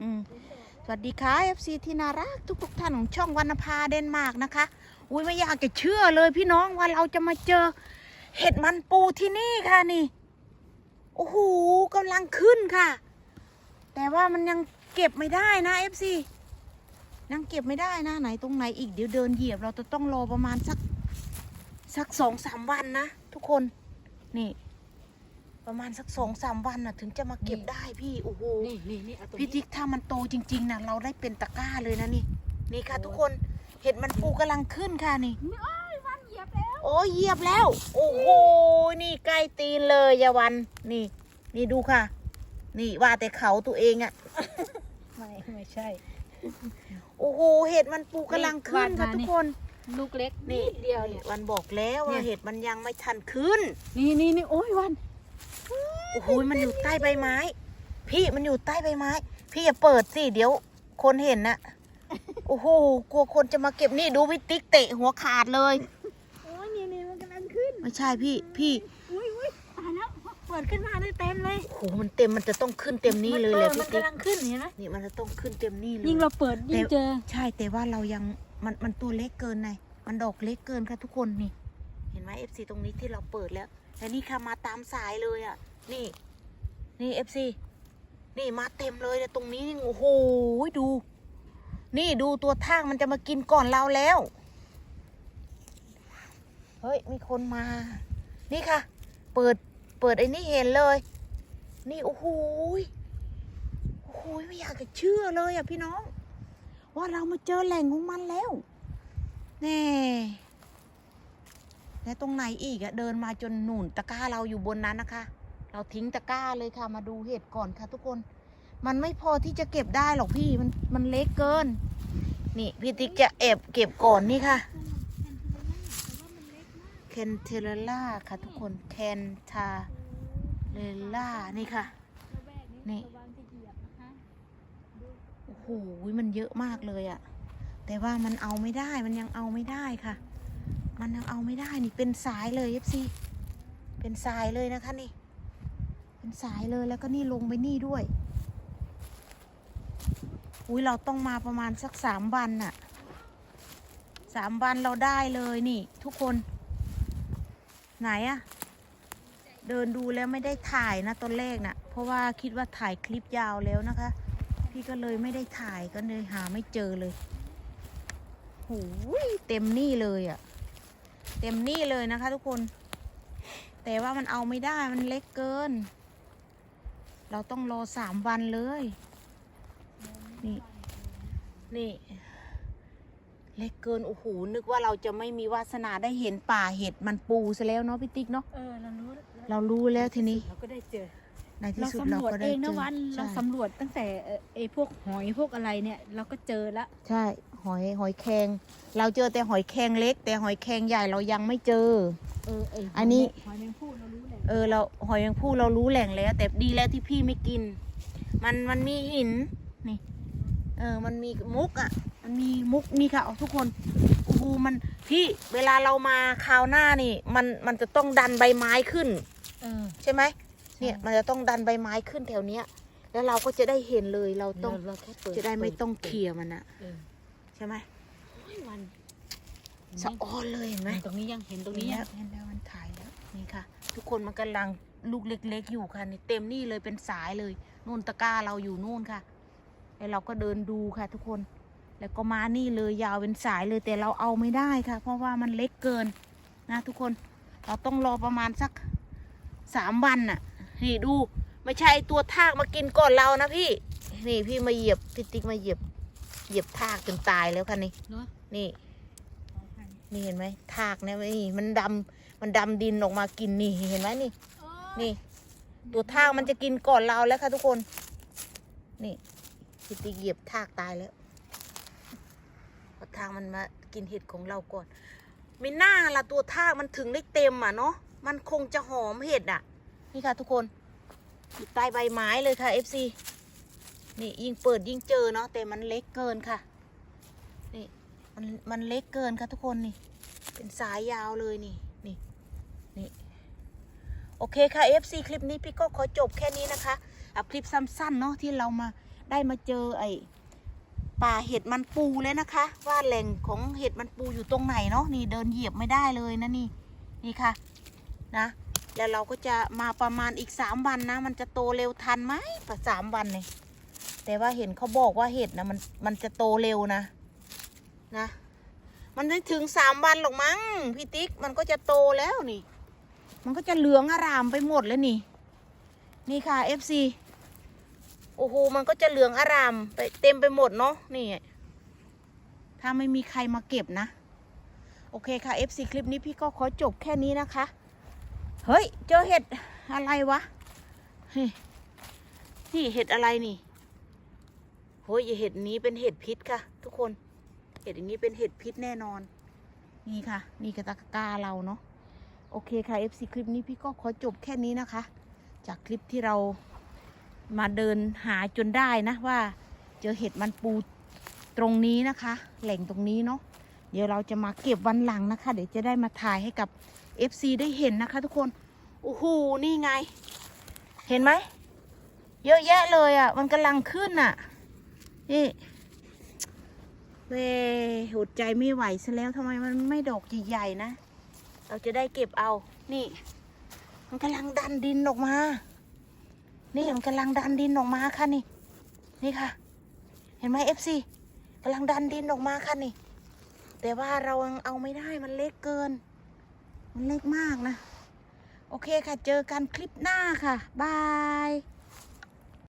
อืมสวัสดีค่ะ FC ที่น่ารักทุกๆท่านของช่องวรรณภาเดนมาร์กนะคะ อุ้ยไม่อยากจะเชื่อเลยพี่น้องว่าเราจะมาเจอ เห็ดมันปูที่นี่ค่ะนี่ โอ้โหกำลังขึ้นค่ะ แต่ว่ามันยังเก็บไม่ได้นะ FC ยังเก็บไม่ได้นะไหนตรงไหนอีกเดี๋ยวเดินเหยียบเราจะต้องรอประมาณสักสักสองสามวันนะทุกคนนี่ ประมาณสักสองสามวันน่ะ ถึงจะมาเก็บได้พี่โอ้โหนี่นี่นี่เอาตรงพี่นี้ ติ๊กถ้ามันโตจริงๆนะเราได้เป็นตะกร้าเลยนะนี่ นี่ค่ะทุกคนเห็ดมันปูกำลังขึ้นค่ะนี่โอ้ยวันเหยียบแล้วโอ้ยเหยียบแล้ว โอ้โหนี่ใกล้ตีนเลยยาวันนี่ นี่ดูค่ะ นี่ว่าแต่เขาตัวเองอะไม่ไม่ใช่ โอ้โหเห็ดมันปูกำลังขึ้นค่ะวาดมา ทุนี่กคน ลูกเล็กนี่นิดเดียวเนี่ย วันบอกแล้วว่าเนี่ยเห็ดมันยังไม่ทันขึ้น นี่นี่นี่โอ้ยวัน โอ้โหมันอยู่ใต้ใบไม้ พี่มันอยู่ใต้ใบไม้ พี่อย่าเปิดสิเดี๋ยว คนเห็นนะโอ้โหกลัวคนจะมาเก็บนี่ดูพี่ติ๊กเตะหัวขาดเลย โอ้ยนี่นี่มันกำลังขึ้นไม่ใช่พี่พี่อุ้ยอุ้ยตายแล้วเปิดขึ้นมาได้เต็มเลยโอ้โหมันเต็มมันจะต้องขึ้นเต็มนี่เลยแหละมัพี่นติ๊กกำลังขึ้นเห็นไหมนี่มันจะต้องขึ้นเต็มนี่เลยยิ่งเราเปิดยิ่งเจอ ใช่แต่ว่าเรายังมันมันตัวเล็กเกินไงมันดอกเล็กเกินค่ะทุกคนนี่ เห็นไหมเอฟซีตรงนี้ที่เราเปิดแล้ว แต่นี่ค่ะมาตามสายเลยอะ นี่ นี่เอฟซีนี่มาเต็มเลยแต่ตรงนี้นี่โอ้โหดู นี่ดูตัวทากมันจะมากินก่อนเราแล้ว เฮ้ย มีคนมา นี่ค่ะ เปิด เปิดไอ้นี่เห็นเลย นี่โอ้โหโอ้โหไม่อยากจะเชื่อเลยอะพี่น้อง ว่าเรามาเจอแหล่งของมันแล้ว แน่ และตรงไหนอีกอะเดินมาจนหนุนตะกร้าเราอยู่บนนั้นนะคะ เราทิ้งตะกร้าเลยค่ะ มาดูเห็ดก่อนค่ะ ทุกคน มันไม่พอที่จะเก็บได้หรอกพี่มันมันเล็กเกิน นี่พี่ติ๊กจะแอบเก็บก่อนนี่ค่ะเคนเทเลล่าค่ะ ทุกคนเคนทาเลล่านี่ค่ะ นี่โอ้โหมันเยอะมากเลยอะแต่ว่ามันเอาไม่ได้มันยังเอาไม่ได้ค่ะ มันยังเอาไม่ได้นี่เป็นสายเลยเอฟซีเป็นสายเลยนะคะนี่ เป็นสายเลยแล้วก็นี่ลงไปนี่ด้วย อุ้ยเราต้องมาประมาณสักสามวันน่ะสามวันเราได้เลยนี่ ทุกคน ไหนอะเดินดูแล้วไม่ได้ถ่ายนะตอนแรกน่ะ เพราะว่าคิดว่าถ่ายคลิปยาวแล้วนะคะ พี่ก็เลยไม่ได้ถ่ายก็เลยหาไม่เจอเลยโหูยเต็มนี่เลยอะ่ะ เต็มนี่เลยนะคะทุกคน แต่ว่ามันเอาไม่ได้มันเล็กเกิน เราต้องรอสามวันเลย นี่นี่ เล็กเกินโอ้โหนึกว่าเราจะไม่มีวาสนาได้เห็นป่าเห็ดมันปูซะแล้วเนาะพี่ติ๊กเนาะเออเรารู้แล้วเรารู้แล้วทีนี้เราก็ได้เจอในที่เราสุดสำเรารวจก็เอได้งเจนะอวันเราใช่สำรวจตั้งแต่เอ่อไอ้พวกหอยพวกอะไรเนี่ย เราก็เจอละใช่ หอยหอยแครงเราเจอแต่หอยแครงเล็ก แต่หอยแครงใหญ่เรายังไม่เจอ เออไอ้อันนี้ หอยแมงผู้เรารู้แหละเออเราหอยแมงผู้เรารู้แหล่งแล้ว แต่ดีแล้วที่พี่ไม่กิน มันมันมีหินนี่เออมันมีมุกอะ มันมีมุกนี่ค่ะเอาทุกคนโอ้โหมันพี่เวลาเรามาคราวหน้านี่ มันมันจะต้องดันใบไม้ขึ้น เออ ใช่ไหมเนี่ยมันจะต้องดันใบไม้ขึ้นแถวเนี้ย แล้วเราก็จะได้เห็นเลยเราต้องเราแค่เปิดจะได้ไม่ปิต้องปิเคลียร์มันอะเออ ใช่ไหมโอ้ยวันสะออนเลยเห็นไหมตรงนี้ยังเห็นตรงนี้เห็ยันงแล้วเห็นแล้วมันถ่ายแล้วนี่ค่ะ ทุกคนมันกำลังลูกเล็ก ๆ อยู่ค่ะนี่เต็มนี่เลยเป็นสายเลยนู่นตะกร้าเราอยู่นู่นค่ะแล้วเราก็เดินดูค่ะ ทุกคน แล้วก็มานี่เลยยาวเป็นสายเลยแต่เราเอาไม่ได้ค่ะ เพราะว่ามันเล็กเกินนะทุกคนเราต้องรอประมาณสักสามวันน่ะ นี่ดู ไม่ใช่ตัวทากมากินก่อนเรานะพี่ นี่พี่มาเหยียบพี่ติ๊กมาเหยียบ เหยียบทากจนตายแล้วค่ะนี่เนาะนี่นี่เห็นไหมทากเนี่ยนี่มันดำมันดำดินออกมากินนี่เห็นไหมนี่ นี่ ตัวทากมันจะกินก่อนเราแล้วค่ะทุกคน นี่พี่ติ๊กเหยียบทากตายแล้วเพราะทากมันมากินเห็ดของเราก่อนไม่น่าละตัวทากมันถึงได้เต็มอะเนาะมันคงจะหอมเห็ดอะ นี่ค่ะทุกคนอยู่ใต้ใบไม้เลยค่ะ FC นี่ยิ่งเปิดยิ่งเจอเนาะแต่มันเล็กเกินค่ะ นี่มันมันเล็กเกินค่ะทุกคนนี่ เป็นสายยาวเลยนี่นี่นี่โอเคค่ะ FC คลิปนี้พี่ก็ขอจบแค่นี้นะคะเอาคลิปสั้นๆเนาะที่เรามาได้มาเจอไอ้ป่าเห็ดมันปูแล้วนะคะ ว่าแหล่งของเห็ดมันปูอยู่ตรงไหนเนาะนี่เดินเหยียบไม่ได้เลยนะนี่นี่ค่ะนะแล้วเราก็จะมาประมาณอีกสามวันนะ มันจะโตเร็วทันไหมประสามวันเนี่ย แต่ว่าเห็นเขาบอกว่าเห็ดนะมันมันจะโตเร็วนะ นะ มันไม่ถึงสามวันหรอกมั้งพี่ติ๊กมันก็จะโตแล้วนี่ มันก็จะเหลืองอารามไปหมดแล้วนี่ นี่ค่ะ FC โอ้โหมันก็จะเหลืองอารามไปเต็มไปหมดเนาะนี่ ถ้าไม่มีใครมาเก็บนะ โอเคค่ะ FC คลิปนี้พี่ก็ขอจบแค่นี้นะคะ เฮ้ย เจอเห็ดอะไรวะเฮ้ยนี่เห็ดอะไรนี่ โฮ้ยเห็ดนี้เป็นเห็ดพิษค่ะ ทุกคน เห็ดอย่างนี้เป็นเห็ดพิษแน่นอน นี่ค่ะ นี่กระตะกาเราเนาะ โอเคค่ะ FC คลิปนี้พี่ก็ขอจบแค่นี้นะคะ จากคลิปที่เรามาเดินหาจนได้นะว่า เจอเห็ดมันปูตรงนี้นะคะ แหล่งตรงนี้เนาะ เดี๋ยวเราจะมาเก็บวันหลังนะคะ เดี๋ยวจะได้มาถ่ายให้กับ FC ได้เห็นนะคะ ทุกคน โอ้โห นี่ไง เห็นไหม เยอะแยะเลยอะ่ะ มันกำลังขึ้นอะ เว้หดใจไม่ไหวซะแล้วทำไมมันไม่ดอกใหญ่ๆนะ เราจะได้เก็บเอา นี่ มันกำลังดันดินออกมา นี่มันกำลังดันดินออกมาค่ะนี่ นี่ค่ะ เห็นไหมเอฟซีกำลังดันดินออกมาค่ะนี่ แต่ว่าเรายังเอาไม่ได้มันเล็กเกิน มันเล็กมากนะ โอเคค่ะ เจอกันคลิปหน้าค่ะ บาย